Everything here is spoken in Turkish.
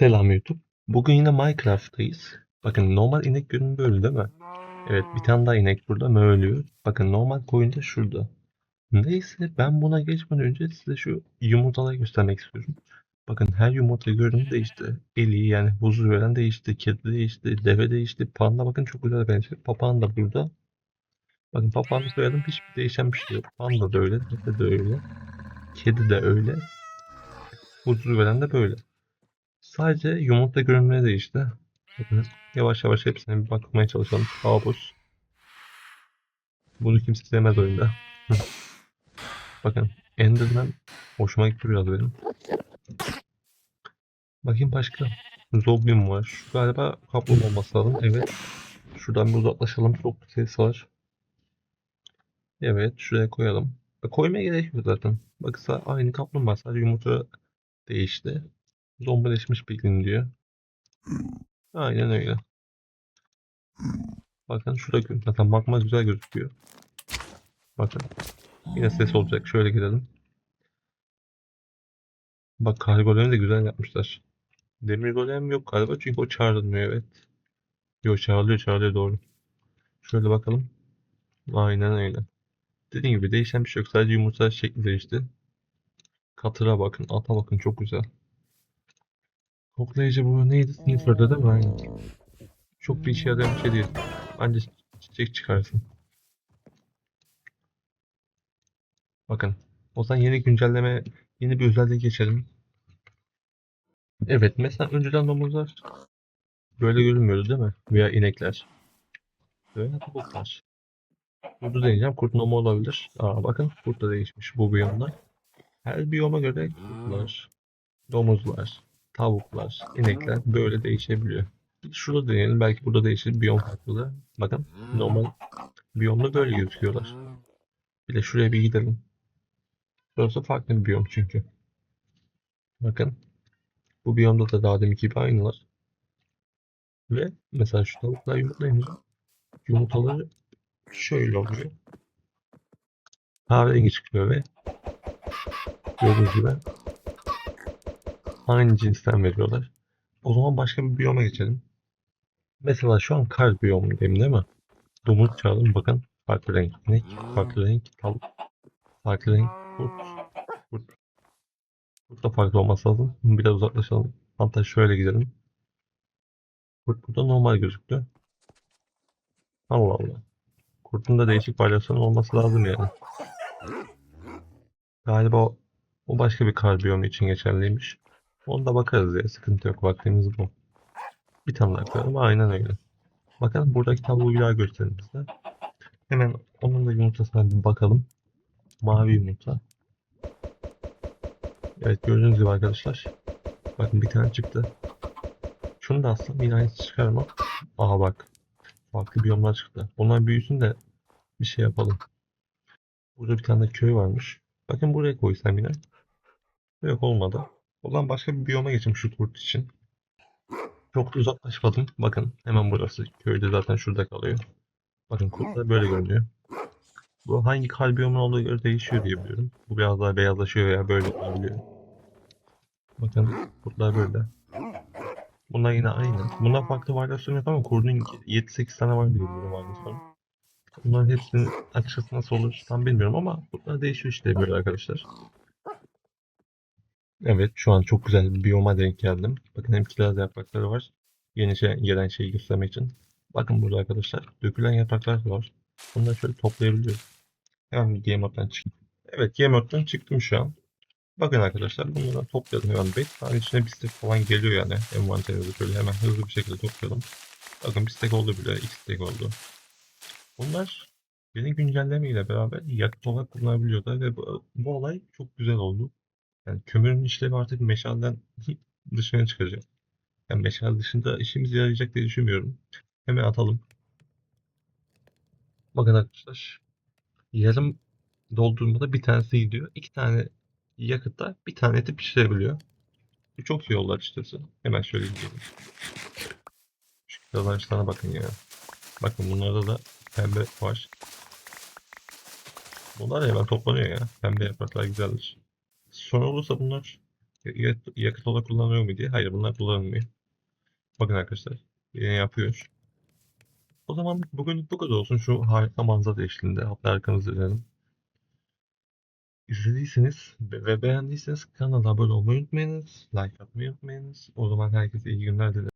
Selam YouTube. Bugün yine Minecraft'tayız. Bakın normal inek görünümü böyle değil mi? Evet bir tane daha inek burada mövlüyor. Bakın normal koyun da şurada. Neyse ben buna geçmeden önce size şu yumurtaları göstermek istiyorum. Bakın her yumurta görünümü değişti. Eli yani huzur veren değişti. Kedi değişti. Deve değişti. Panda bakın çok güzel benziyor. Papağan da burada. Bakın papağanı soyadım hiçbir değişen bir şey yok. Panda da öyle. Deve de öyle. Kedi de öyle. Huzur veren de böyle. Sadece yumurta görünümleri değişti. Bakın yavaş yavaş hepsine bir bakmaya çalışalım. Kabus. Bunu kimse sevmez oyunda. Bakın Enderman hoşuma gitti biraz benim. Bakayım başka. Zombim var. Şu galiba kaplumbağa olması lazım. Evet. Şuradan bir uzaklaşalım. Çok ses var. Evet. Şuraya koyalım. E, Koymaya gerek yok zaten. Baksa aynı kaplumbağa. Sadece yumurta değişti. Zombileşmiş bildiğin diyor. Aynen öyle. Bakın şurada zaten magma güzel gözüküyor. Bakın. Yine ses olacak. Şöyle gidelim. Bak kar golemi de güzel yapmışlar. Demir golem yok galiba çünkü o çağrılmıyor evet. Yok çağrılıyor çağrılıyor doğru. Şöyle bakalım. Aynen öyle. Dediğim gibi değişen bir şey yok. Sadece yumurta şekli değişti. Katıra bakın, ata bakın çok güzel. Koklayıcı bu neydi? Sniffer'da değil mi? Aynen. Çok bir işe yarayan bir şey değil. Bence çiçek çıkarsın. Bakın. O zaman yeni güncelleme, yeni bir özelliğe geçelim. Evet, mesela önceden domuzlar böyle görünmüyordu değil mi? Veya inekler. Böyle tavuklar. Kurdu deneyeceğim. Kurt nomu olabilir. Aa bakın kurt da değişmiş bu biyomda. Her biyoma göre kurtlar, domuzlar, tavuklar, inekler böyle değişebiliyor. Şurada deneyelim. Belki burada değişir. Biyom farklı. Bakın normal biyomda böyle gözüküyorlar. Bir de şuraya bir gidelim. Burası farklı bir biyom çünkü. Bakın. Bu biyomda da daha deminki gibi aynılar. Ve mesela şu tavuklar yumurtlayınca yumurtaları şöyle oluyor. Kahverengi çıkıyor ve gördüğünüz gibi aynı cinsten veriyorlar. O zaman başka bir biyoma geçelim. Mesela şu an kar biyomundayım değil mi? Domuz çağırdım bakın farklı renk inek, farklı renk tavuk, farklı renk kurt, kurt. Kurt da farklı olması lazım. Biraz uzaklaşalım. Hatta şöyle gidelim. Kurt burada normal gözüktü. Allah Allah. Kurtun da değişik varyasyonu olması lazım yani. Galiba o, o başka bir kar biyomu için geçerliymiş. Onu da bakarız ya. Sıkıntı yok. Vaktimiz bu. Bir daha koyalım. Aynen öyle. Bakalım buradaki tavuğu bir daha gösterelim size. Hemen onun da yumurtasına bir bakalım. Mavi yumurta. Evet gördüğünüz gibi arkadaşlar. Bakın bir tane çıktı. Şunu da aslında yine aynısı çıkar? Aha bak. Farklı biyomlar çıktı. Onlar büyüsün de bir şey yapalım. Burada bir tane köy varmış. Bakın buraya koysam yine. Yok olmadı. Zaman başka bir biyoma geçeyim şu kurt için. Çok da uzaklaşmadım. Bakın hemen burası. Köyde zaten şurada kalıyor. Bakın kurtlar böyle görünüyor. Bu hangi kar biyomun olduğu göre değişiyor diye biliyorum. Bu biraz daha beyazlaşıyor veya böyle olabiliyor. Bakın kurtlar böyle. Bunlar yine aynı. Bunlar farklı varyasyon yok ama kurdun 7-8 tane var diye biliyorum varyasyon. Bunların hepsinin açıkçası nasıl olur tam bilmiyorum ama bunlar değişiyor işte böyle arkadaşlar. Evet şu an çok güzel bir biyoma denk geldim. Bakın hem kiraz yaprakları var. Yeni şey, gelen şeyi göstermek için. Bakın burada arkadaşlar dökülen yapraklar da var. Bunları şöyle toplayabiliyoruz. Hemen bir game mode'dan çıktım. Evet game mode'dan çıktım şu an. Bakın arkadaşlar bunları topladım hemen 5 tane içine bir stack falan geliyor yani envanterimize şöyle hemen hızlı bir şekilde toplayalım. Bakın bir stack oldu bile, iki stack oldu. Bunlar yeni güncelleme ile beraber yakıt olarak kullanabiliyorlar ve bu, bu olay çok güzel oldu. Yani kömürün işlevi artık meşalden dışına çıkacak. Yani meşal dışında işimize yarayacak diye düşünmüyorum. Hemen atalım. Bakın arkadaşlar. Yarım doldurmada bir tanesi gidiyor. İki tane yakıtta bir tane de pişirebiliyor. Çok iyi oldu açıkçası. Hemen şöyle gidelim. Şu kazançlarına bakın ya. Bakın bunlarda da pembe var. Bunlar hemen toplanıyor ya. Pembe yapraklar güzeldir. Sonra olursa bunlar Yakıt, olarak kullanılıyor mu diye. Hayır bunlar kullanılmıyor. Bakın arkadaşlar. Yine yapıyor. O zaman bugün bu kadar olsun. Şu harika manzara eşliğinde. Hatta arkanızı dönelim. İzlediyseniz ve beğendiyseniz kanala abone olmayı unutmayınız. Like atmayı unutmayınız. O zaman herkese iyi günler dilerim.